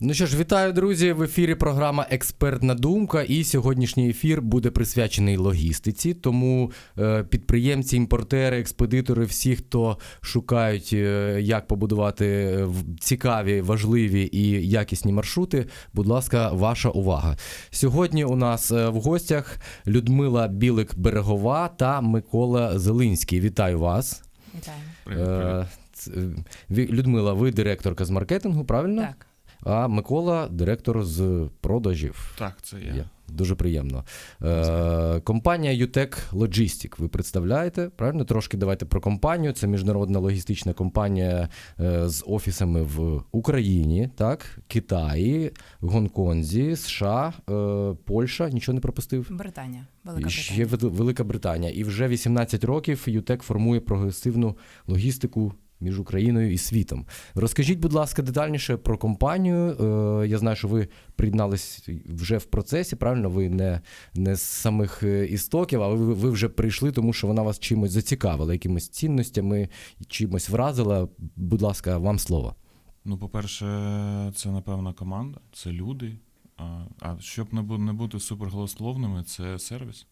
Ну що ж, вітаю, друзі! В ефірі програма Експертна думка. І сьогоднішній ефір буде присвячений логістиці. Тому е, підприємці, імпортери, експедитори, всі, хто шукають, е, як побудувати е, в- цікаві, важливі і якісні маршрути. Будь ласка, ваша увага. Сьогодні у нас в гостях Людмила Білик-Берегова та Микола Зелинський. Вітаю вас. Ц- е, Людмила, ви директорка з маркетингу, правильно? Так. А Микола директор з продажів. Так, це я. Є. Дуже приємно. Е, компанія UTEC Logistic ви представляєте, правильно? Трошки давайте про компанію. Це міжнародна логістична компанія е, з офісами в Україні, так, Китаї, Гонконзі, США, е, Польща. Нічого не пропустив. Британія. Велика І ще Велика Британія. І вже 18 років ЮТЕК формує прогресивну логістику між Україною і світом. Розкажіть, будь ласка, детальніше про компанію. Е, Я знаю, що ви приєднались вже в процесі, правильно? Ви не, не з самих е, істоків, а ви, ви вже прийшли, тому що вона вас чимось зацікавила, якимись цінностями, чимось вразила. Будь ласка, вам слово. Ну, по-перше, це напевно команда, це люди. А щоб не бути суперголословними, це сервіс.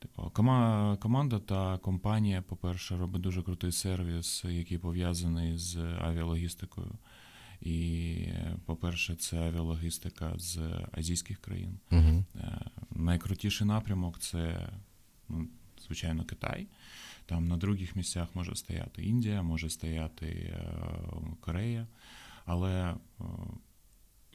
Типу, кома- команда та компанія, по-перше, робить дуже крутий сервіс, який пов'язаний з авіалогістикою. І, по-перше, це авіалогістика з азійських країн. Угу. Е, Найкрутіший напрямок це, ну, звичайно, Китай. Там на других місцях може стояти Індія, може стояти е, Корея. Але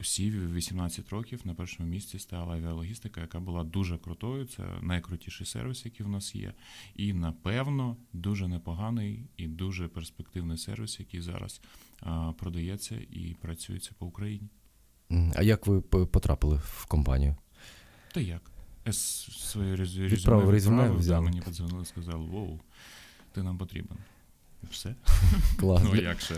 е, усі в 18 років на першому місці стала авіалогістика, яка була дуже крутою. Це найкрутіший сервіс, який в нас є. І, напевно, дуже непоганий і дуже перспективний сервіс, який зараз продається і працюється по Україні. А як ви потрапили в компанію? Та як? Я своє резю- резюме резюме, взяли. мені подзвонили, сказали, воу, ти нам потрібен. Все. Клас. Ну, як ще?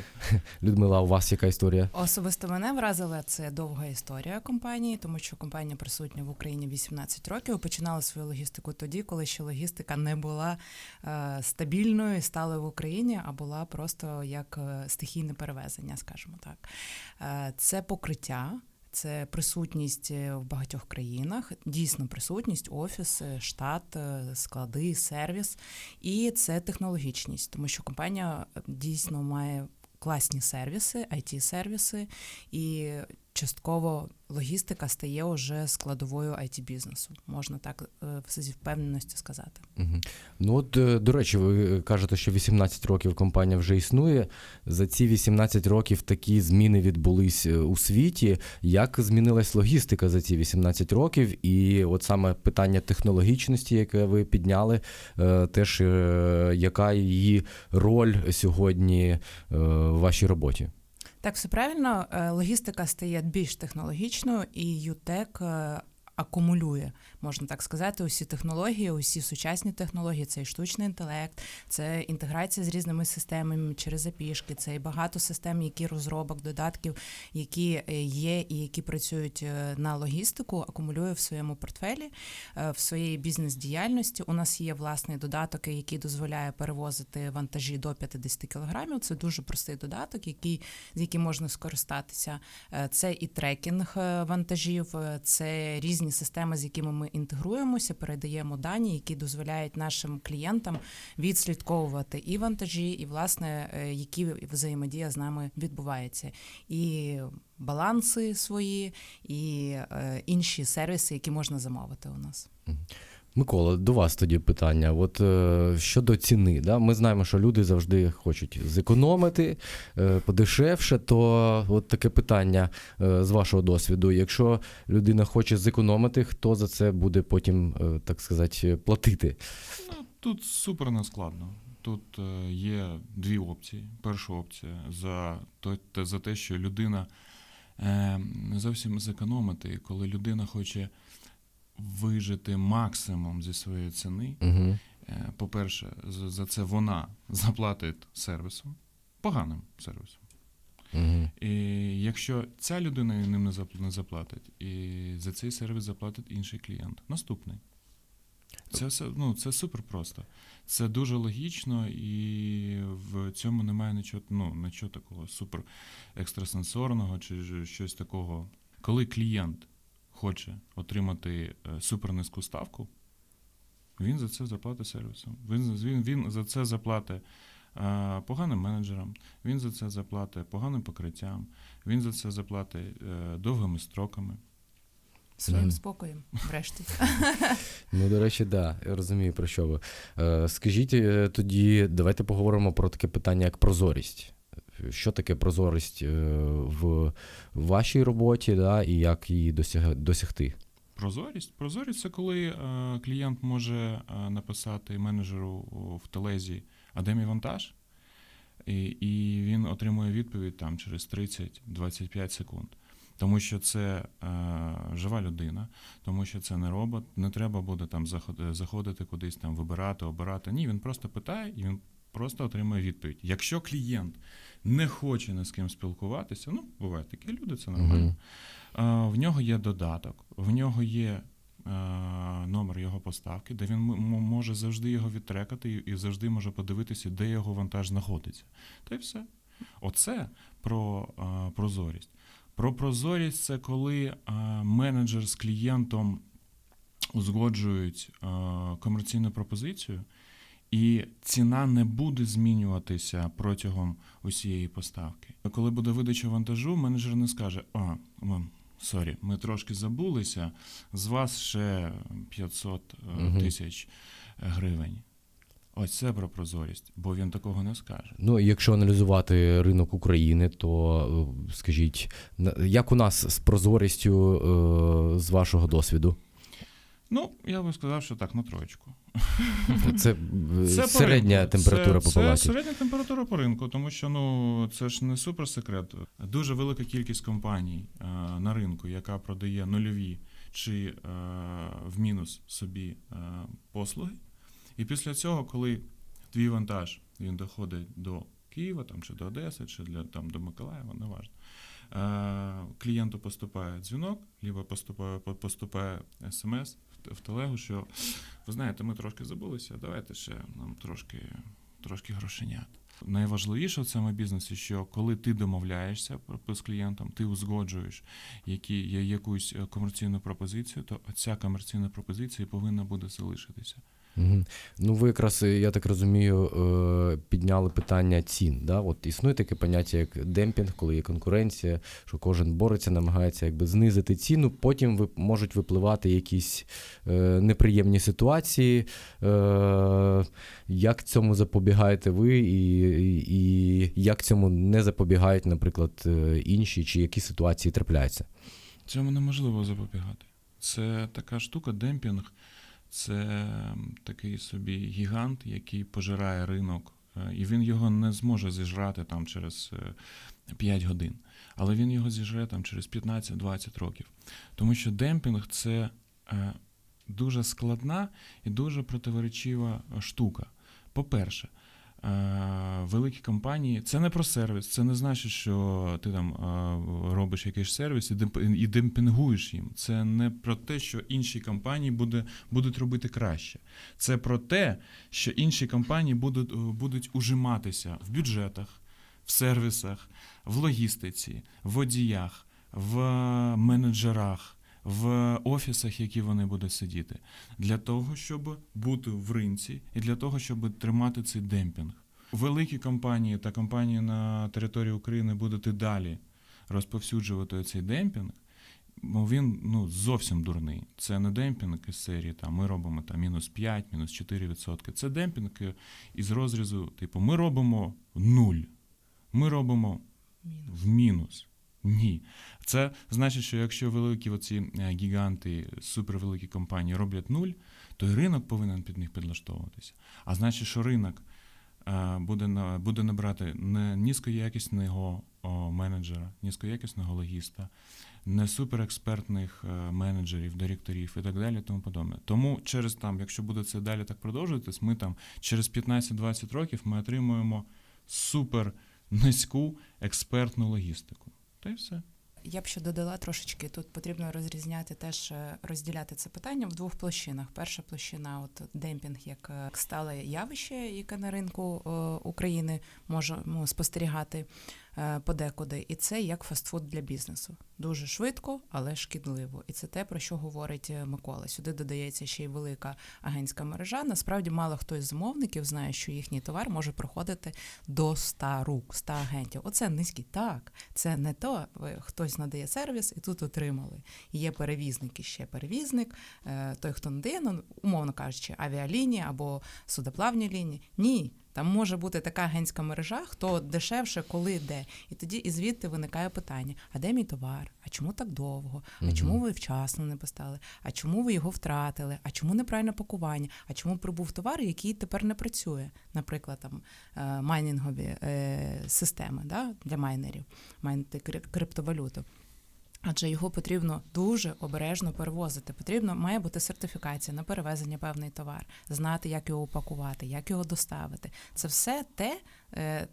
Людмила, у вас яка історія? Особисто мене вразила це довга історія компанії, тому що компанія присутня в Україні 18 років. Починала свою логістику тоді, коли ще логістика не була е, стабільною і стала в Україні, а була просто як е, стихійне перевезення, скажімо так. Е, це покриття. Це присутність е, в багатьох країнах, дійсно присутність, офіс, штат, е, склади, сервіс, і це технологічність, тому що компанія е, дійсно має класні сервіси, it сервіси і частково логістика стає вже складовою it бізнесу можна так е, зі впевненості сказати. Мгм. Ну от, е, до речі, ви кажете, що 18 років компанія вже існує. За ці 18 років такі зміни відбулись е, у світі. Як змінилась логістика за ці 18 років? І от саме питання технологічності, яке ви підняли, е, теж е, яка її роль сьогодні е, в вашій роботі? Так, все правильно. Е, Логістика стає більш технологічною, і ЮТЕК е, акумулює, можна так сказати, усі технології, усі сучасні технології. Це і штучний інтелект, це інтеграція з різними системами через запішки, це і багато систем, які розробок, додатків, які е, є і які працюють е, на логістику, акумулює в своєму портфелі, е, в своїй бізнес-діяльності. У нас є власний додаток, який дозволяє перевозити вантажі до 50 кілограмів. Це дуже простий додаток, який з яким можна скористатися. Це і трекінг вантажів, це різні системи, з якими ми інтегруємося, передаємо дані, які дозволяють нашим клієнтам відслідковувати і вантажі, і власне е, які взаємодія з нами відбувається. І баланси свої, і е, інші сервіси, які можна замовити у нас. Микола, до вас тоді питання. От е, щодо ціни, да? ми знаємо, що люди завжди хочуть зекономити е, подешевше. То от таке питання е, з вашого досвіду. Якщо людина хоче зекономити, хто за це буде потім, е, так сказати, платити? Ну, тут супер нескладно. Тут е, є дві опції. Перша опція за, те- за те, що людина е, не зовсім зекономити, коли людина хоче вижити максимум зі своєї ціни. Угу. По-перше, за, за це вона заплатить сервісом, поганим сервісом. Угу. І якщо ця людина ним не заплатить, і за цей сервіс заплатить інший клієнт, наступний. Це все ну це супер просто. Це дуже логічно, і в цьому немає нічого, ну, нічого такого супер екстрасенсорного чи щось такого. Коли клієнт хоче отримати е, супер низьку ставку, він за це заплатить сервісом. Він, він, він за це заплатить е, поганим менеджерам, він за це заплатить поганим покриттям, він за це заплатить е, довгими строками. Своїм спокоєм, врешті. Ну, до речі, да, я розумію про що ви. Е, Скажіть е, тоді, давайте поговоримо про таке питання, як прозорість. Що таке прозорість е, в вашій роботі, да, і як її досяг- досягти? Прозорість. Прозорість це коли е, клієнт може е, написати менеджеру в телезі, а де мій вантаж, і, і він отримує відповідь там через 30-25 секунд. Тому що це е, жива людина, тому що це не робот, не треба буде там заходити кудись там вибирати, обирати. Ні, він просто питає і він просто отримує відповідь. Якщо клієнт не хоче ні з ким спілкуватися, ну бувають такі люди, це нормально. Е, В нього є додаток, в нього є е, номер його поставки, де він може завжди його відтрекати і- завжди може подивитися, де його вантаж знаходиться. Та й все. Оце про е, прозорість. Про прозорість це коли е, менеджер з клієнтом узгоджують комерційну пропозицію, і ціна не буде змінюватися протягом усієї поставки. Коли буде видача вантажу, менеджер не скаже: а, сорі, ми трошки забулися, з вас ще 500 е, Мгм. тисяч гривень. Ось це про прозорість, бо він такого не скаже. Ну, якщо аналізувати ринок України, то е, скажіть, як у нас з прозорістю е, з вашого досвіду? Ну, я би сказав, що так, на троєчку. Це, е, Це середня ринку. температура це, по Це середня температура по ринку, тому що ну це ж не суперсекрет. Дуже велика кількість компаній е, на ринку, яка продає нульові чи е, в мінус собі е, послуги. І після цього, коли твій вантаж він доходить до Києва там, чи до Одеси, чи для, там, до Миколаєва, неважно. Е, клієнту поступає дзвінок, либо поступає, поступає смс в, телегу, що ви знаєте, ми трошки забулися, давайте ще нам трошки, трошки грошенят. Найважливіше в цьому бізнесі, що коли ти домовляєшся з клієнтом, ти узгоджуєш які, якусь е, комерційну пропозицію, то ця комерційна пропозиція повинна буде залишитися. Ну, ви якраз, е, я так розумію, е, підняли питання цін. Да? От існує таке поняття, як демпінг, коли є конкуренція, що кожен бореться, намагається якби знизити ціну. Потім можуть випливати якісь е, неприємні ситуації. Як цьому запобігаєте ви, і, і, і як цьому не запобігають, наприклад, інші, чи які ситуації трапляються? Цьому неможливо запобігати. Це така штука, демпінг, це такий собі гігант, який пожирає ринок, е, і він його не зможе зіжрати там через 5 годин. Але він його зіжре там через 15-20 років. Тому що демпінг це е, дуже складна і дуже противоречива е, штука. По-перше, е, великі компанії це не про сервіс, це не значить, що ти там е, робиш якийсь сервіс і демпінгуєш їм. Це не про те, що інші компанії буде, будуть робити краще. Це про те, що інші компанії будуть, е, будуть ужиматися в бюджетах, в сервісах, в логістиці, в водіях, в менеджерах. В офісах, які вони будуть сидіти, для того, щоб бути в ринці, і для того, щоб тримати цей демпінг. Великі компанії та компанії на території України будуть і далі розповсюджувати цей демпінг, бо він ну, зовсім дурний. Це не демпінг із серії, там, ми робимо там, мінус 5, мінус 4 відсотки. Це демпінг е, із розрізу, типу, ми робимо нуль, ми робимо в мінус. Ні. Це значить, що якщо великі оці е, гіганти, супервеликі компанії роблять нуль, то і ринок повинен під них підлаштовуватися. А значить, що ринок е, буде, буде набрати не низькоякісного менеджера, низькоякісного логіста, не суперекспертних е, менеджерів, директорів і так далі, тому подобне. Тому через там, якщо буде це далі так продовжуватись, ми там через 15-20 років ми отримуємо супер низьку експертну логістику. Та й все. Я б ще додала трошечки. Тут потрібно розрізняти теж е, розділяти це питання в двох площинах. Перша площина, от демпінг, як е, стале явище, яке на ринку е, України можемо спостерігати подекуди, і це як фастфуд для бізнесу. Дуже швидко, але шкідливо. І це те, про що говорить е, Микола. Сюди додається ще й велика агентська мережа. Насправді мало хто із замовників знає, що їхній товар може проходити до 100 рук, 100 агентів. Оце низький. Так, це не то, хтось надає сервіс і тут отримали. Є перевізник і ще перевізник, е, той, хто надає, ну, умовно кажучи, авіалінії або судоплавні лінії. Ні. Там може бути така агентська мережа, хто дешевше, коли де. І тоді і звідти виникає питання: а де мій товар? А чому так довго? А чому ви вчасно не поставили? А чому ви його втратили? А чому неправильне пакування? А чому прибув товар, який тепер не працює? Наприклад, там е, майнінгові е, системи да, для майнерів, майнити крип- криптовалюту. Адже його потрібно дуже обережно перевозити. Потрібно має бути сертифікація на перевезення певний товар, знати, як його упакувати, як його доставити. Це все те, е,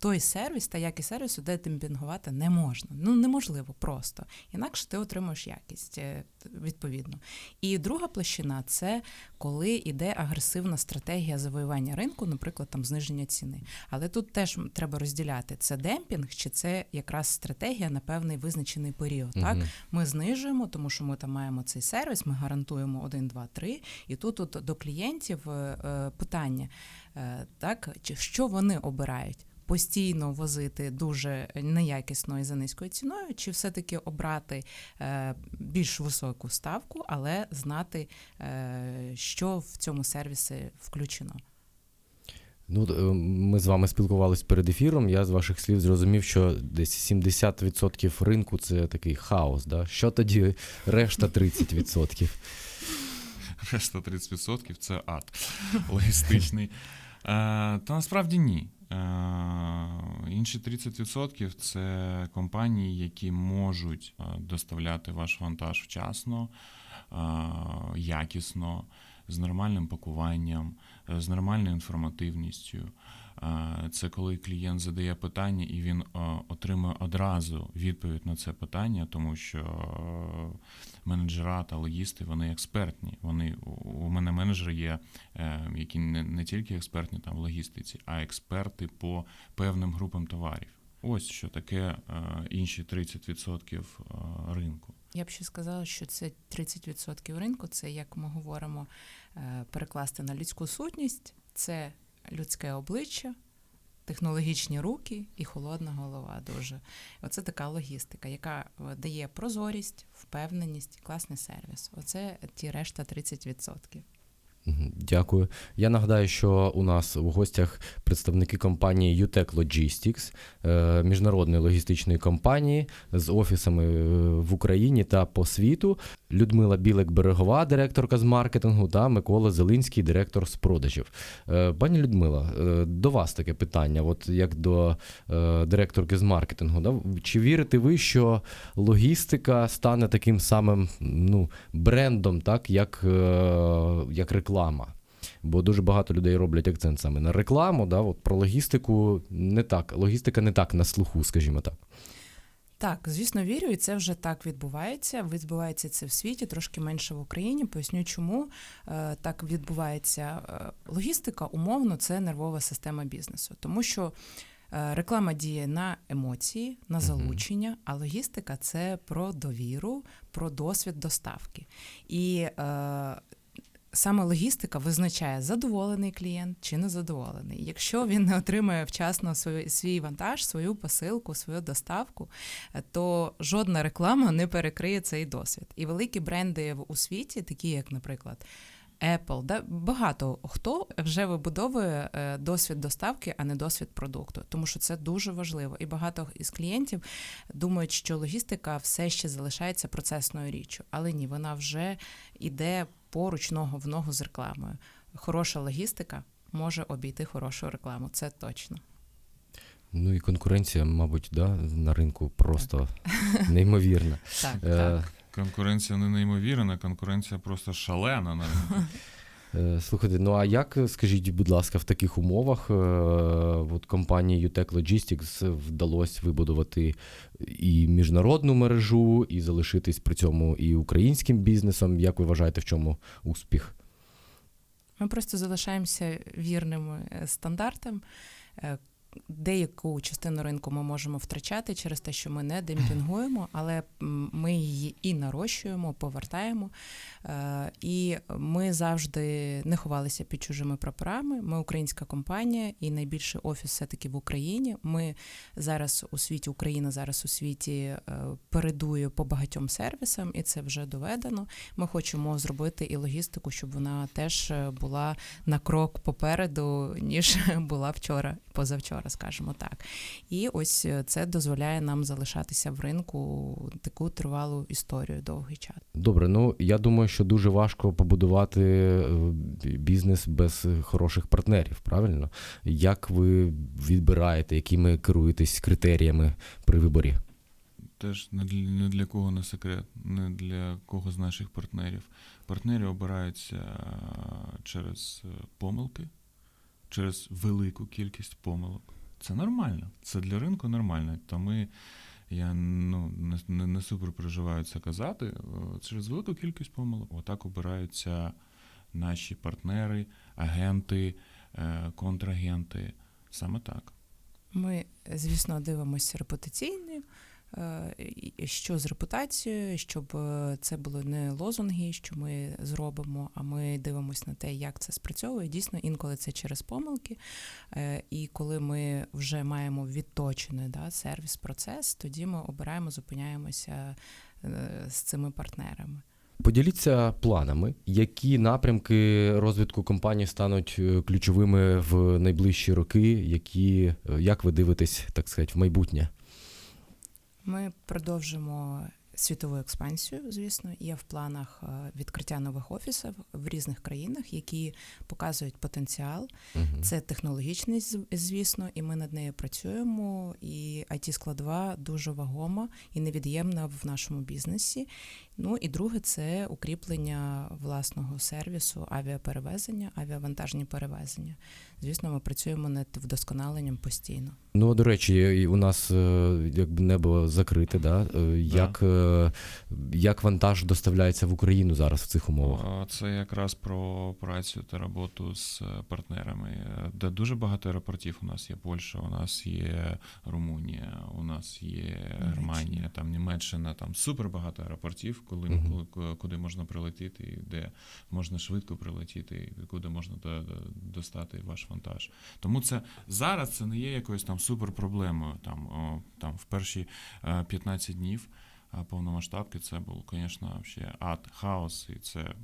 той сервіс та якість сервісу, де демпінгувати не можна. Ну неможливо просто. Інакше ти отримуєш якість е, відповідно. І друга площина це коли йде агресивна стратегія завоювання ринку, наприклад, там зниження ціни. Але тут теж треба розділяти: це демпінг чи це якраз стратегія на певний визначений період. Так ми знижуємо, тому що ми там маємо цей сервіс, ми гарантуємо 1, 2, 3. І тут от до клієнтів е, е, питання, так чи що вони обирають? Постійно возити дуже неякісно і за низькою ціною, чи все-таки обрати е, більш високу ставку, але знати, е, що в цьому сервісі включено. Ну, е, ми з вами спілкувалися перед ефіром. Я з ваших слів зрозумів, що десь 70% ринку це такий хаос. Да? Що тоді решта 30%? Решта 30% це ад логістичний. Е, Та насправді ні. Е, Інші 30% це компанії, які можуть е, доставляти ваш вантаж вчасно, якісно, з нормальним пакуванням, з нормальною інформативністю. Е, Це коли клієнт задає питання і він е, отримує одразу відповідь на це питання, тому що е, менеджера та логісти вони експертні. Вони у- мене менеджери є, які не, не тільки експертні там в логістиці, а експерти по певним групам товарів. Ось що таке інші 30% е, ринку. Я б ще сказала, що це 30% ринку, це як ми говоримо, перекласти на людську сутність, це людське обличчя, технологічні руки і холодна голова. Дуже оце така логістика, яка е, дає прозорість, впевненість, класний сервіс. Оце ті решта 30%. Дякую. Я нагадаю, що у нас в гостях представники компанії UTEC Logistics, е, міжнародної логістичної компанії з офісами е, в Україні та по світу. Людмила Білик-Берегова, директорка з маркетингу, та Микола Зелинський, директор з продажів. Е, Пані Людмила, до вас таке питання, от як до директорки з маркетингу. Чи вірите ви, що логістика стане таким самим ну, брендом, так, як, як реклама? Бо дуже багато людей роблять акцент саме на рекламу. Да? От про логістику не так. Логістика не так на слуху, скажімо так. Так, звісно, вірю, і це вже так відбувається. Відбувається це в світі, трошки менше в Україні. Поясню, чому е, так відбувається. Е, Логістика, умовно, це нервова система бізнесу, тому що е, реклама діє на емоції, на залучення, а логістика це про довіру, про досвід доставки. І е, Саме логістика визначає, задоволений клієнт чи незадоволений. Якщо він не отримує вчасно свій, вантаж, свою посилку, свою доставку, е, то жодна реклама не перекриє цей досвід. І великі бренди у світі, такі як, наприклад, Apple, да, багато хто вже вибудовує е, досвід доставки, а не досвід продукту, тому що це дуже важливо. І багато із клієнтів думають, що логістика все ще залишається процесною річчю, але ні, вона вже йде поруч ногу в ногу з рекламою. Хороша логістика може обійти хорошу рекламу, це точно. Ну і конкуренція, мабуть, да, на ринку просто неймовірна. Так, так. Конкуренція не неймовірна, конкуренція просто шалена на ринку. Е, Слухайте, ну а як, скажіть, будь ласка, в таких умовах е, от компанії UTEC Logistics вдалося вибудувати і міжнародну мережу, і залишитись при цьому і українським бізнесом? Як ви вважаєте, в чому успіх? Ми просто залишаємося вірними е, стандартам. Деяку частину ринку ми можемо втрачати через те, що ми не демпінгуємо, але ми її і нарощуємо, повертаємо. Е, І ми завжди не ховалися під чужими прапорами. Ми українська компанія, і найбільший офіс все-таки в Україні. Ми зараз у світі, Україна зараз у світі е, передує по багатьом сервісам, і це вже доведено. Ми хочемо зробити і логістику, щоб вона теж е, була на крок попереду, ніж була вчора, позавчора, скажімо так. І ось е, це дозволяє нам залишатися в ринку таку тривалу історію довгий час. Добре, ну я думаю, що дуже важко побудувати е, бізнес без хороших партнерів, правильно? Як ви відбираєте, якими керуєтесь критеріями при виборі? Теж не для, не для кого не секрет, не для кого з наших партнерів. Партнери обираються е, через помилки, через велику кількість помилок. Це нормально. Це для ринку нормально. То ми, я ну, не, не, супер переживаю це казати. Через велику кількість помилок. Отак обираються наші партнери, агенти, е, контрагенти. Саме так. Ми, звісно, дивимося репутаційно, е, і що з репутацією, щоб е, це були не лозунги, що ми зробимо, а ми дивимося на те, як це спрацьовує. Дійсно, інколи це через помилки. Е, І коли ми вже маємо відточений да, сервіс-процес, тоді ми обираємо, зупиняємося е, з цими партнерами. Поділіться планами, які напрямки розвитку компанії стануть е, ключовими в найближчі роки, які е, як ви дивитесь, так сказати, в майбутнє? Ми продовжимо світову експансію. Звісно, є в планах е, відкриття нових офісів в різних країнах, які показують потенціал. Угу. Це технологічний, звісно, і ми над нею працюємо. І it складова дуже вагома і невід'ємна в нашому бізнесі. Ну і друге, це укріплення власного сервісу авіаперевезення, авіавантажні перевезення. Звісно, ми працюємо над вдосконаленням постійно. Ну, до речі, у нас е, якби небо закрите, да? Е, Як, е, як вантаж доставляється в Україну зараз в цих умовах? Це якраз про працю та роботу з партнерами. Де дуже багато аеропортів. У нас є Польща, у нас є Румунія, нас є Германія, там Німеччина, там супер багато аеропортів, коли, Мгм. коли- куди можна прилетіти, де можна швидко прилетіти, куди можна до- до- достати ваш вантаж. Тому це зараз це не є якоюсь там супер проблемою. Там, о, там в перші е, 15 днів повномасштабки це був, звісно, ще ад, хаос, і це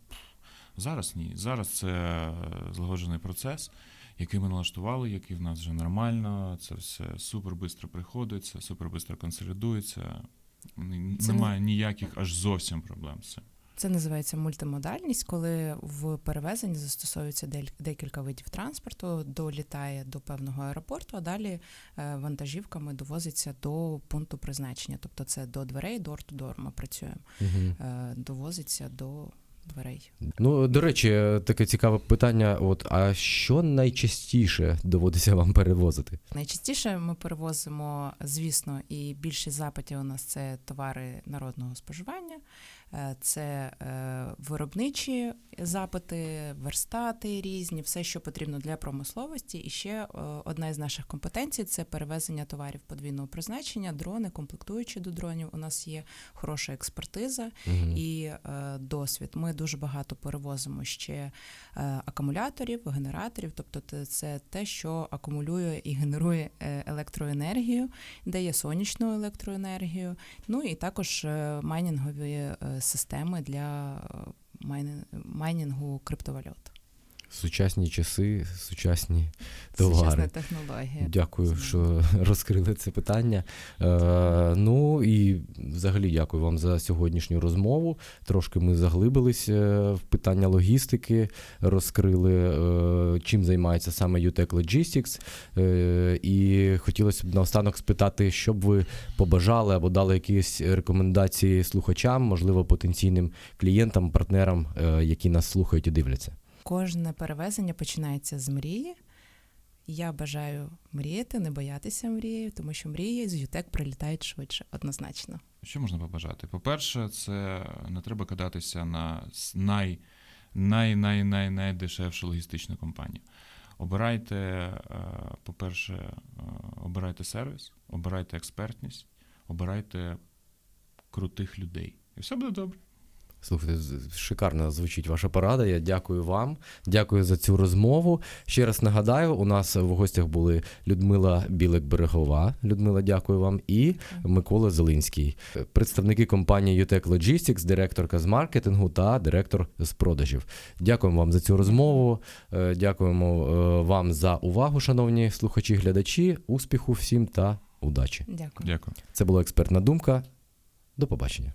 зараз ні. Зараз це е, злагоджений процес, який ми налаштували, який в нас вже нормально. Це все супер швидко приходить, це супер швидко консолідується. Це Немає ніяких аж зовсім проблем з цим. Це називається мультимодальність, коли в перевезенні застосовується декілька видів транспорту, долітає до певного аеропорту, а далі е, вантажівками довозиться до пункту призначення. Тобто це до дверей, door-to-door ми працюємо, е, довозиться до дверей. Ну, до речі, таке цікаве питання: от, а що найчастіше доводиться вам перевозити? Найчастіше ми перевозимо, звісно, і більшість запитів у нас це товари народного споживання, це е, виробничі запити, верстати різні, все, що потрібно для промисловості. І ще е, одна із наших компетенцій це перевезення товарів подвійного призначення, дрони, комплектуючі до дронів. У нас є хороша експертиза Мгм. і е, досвід. Ми дуже багато перевозимо ще е, акумуляторів, генераторів, тобто це те, що акумулює і генерує е, електроенергію, дає сонячну електроенергію. Ну і також е, майнінгові е, системи для майнингу майнінгу криптовалют. Сучасні часи, сучасні товари. Сучасна технологія. Дякую, що розкрили це питання. Е, ну і взагалі дякую вам за сьогоднішню розмову. Трошки ми заглибились е, в питання логістики, розкрили, е, чим займається саме UTEC Logistics. Е, і хотілося б наостанок спитати, що б ви побажали або дали якісь рекомендації слухачам, можливо, потенційним клієнтам, партнерам, е, які нас слухають і дивляться. Кожне перевезення починається з мрії. Я бажаю мріяти, не боятися мрії, тому що мрії з ЮТЕК прилітають швидше, однозначно. Що можна побажати? По-перше, це не треба кидатися на най, най, най, най, найдешевшу логістичну компанію. Обирайте, е, по-перше, е, обирайте сервіс, обирайте експертність, обирайте крутих людей. І все буде добре. Слухайте, шикарно звучить ваша порада. Я дякую вам. Дякую за цю розмову. Ще раз нагадаю, у нас в гостях були Людмила Білик-Берегова. Людмила, дякую вам. І Микола Зелинський, представники компанії UTEC Logistics, директорка з маркетингу та директор з продажів. Дякуємо вам за цю розмову. Е, Дякуємо е, вам за увагу, шановні слухачі, глядачі. Успіху всім та удачі. Дякую. Дякую. Це була експертна думка. До побачення.